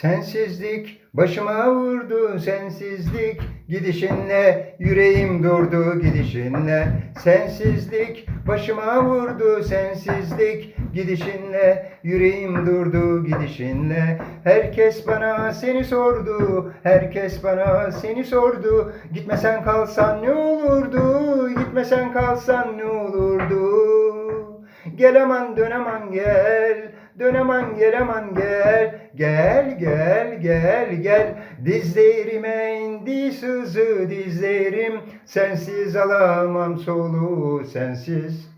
Sensizlik başıma vurdu sensizlik gidişinle yüreğim durdu gidişinle. Sensizlik başıma vurdu sensizlik gidişinle yüreğim durdu gidişinle. Herkes bana seni sordu herkes bana seni sordu. Gitmesen kalsan ne olurdu gitmesen kalsan ne olurdu Gel aman dön aman gel. Dön aman gel. Aman gel Gel gel gel. Gel Dizlerime indi sızı dizlerim Sensiz alamam soluğu sensiz.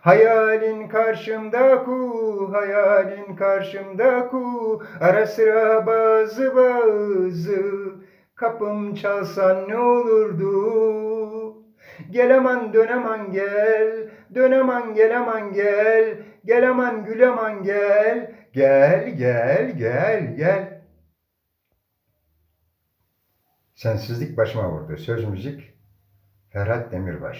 Hayalin karşımda ku, hayalin karşımda ku. Ara sıra bazı bazı. Kapım çalsan ne olurdu Gel aman dön aman gel, dön aman gel aman gel, gel aman gül aman gel, gel gel gel gel. Sensizlik başıma vurdu. Söz müzik Ferhat Demirbaş.